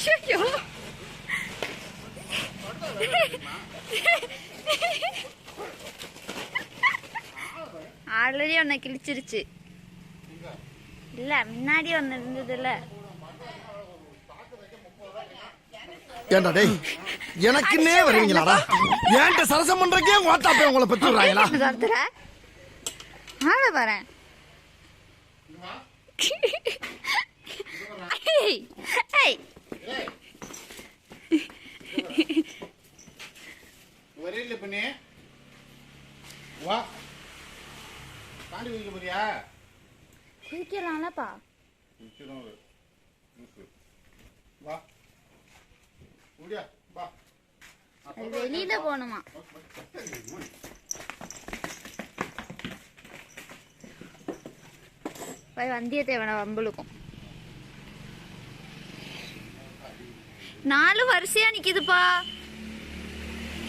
ஐயோ ஆல்ரெடி ஒன்று கிழிச்சிருச்சு. இல்ல முன்னாடி ஒன்று இருந்ததுல்ல. ஏண்டா டேய் எனக்குன்னே வருவீங்களாடா? ஏன்ட்ட சரசம் பண்றக்கே வாட்டா உங்களை பத்தி விடுறாங்களா? ஆள வரேன் வரையில பண்ணி. வா. தாண்டி வைக்க போறியா? குதிக்கலாம்லப்பா லூசு. வா. முடியா வா. வெளியில போகணுமா? போய் வந்தியத்தேவனை வம்புழுக்கும். நாலு வரிசையா நிக்குதுப்பா.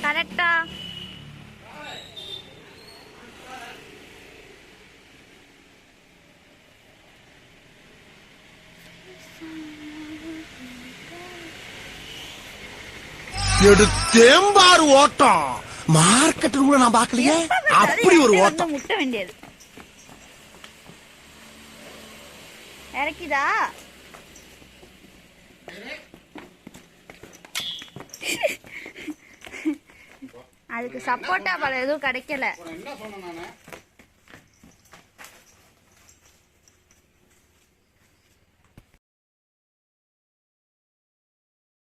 கரெக்டா. எடுத்தேம்பாரு ஓட்டம். மார்க்கெட் கூட நான் பாக்கலையே அப்படி ஒரு ஓட்டம். முட்ட வேண்டியது. இறக்கிதா? அதுக்கு சப்போட்டா பழம் எதுவும் கிடைக்கல.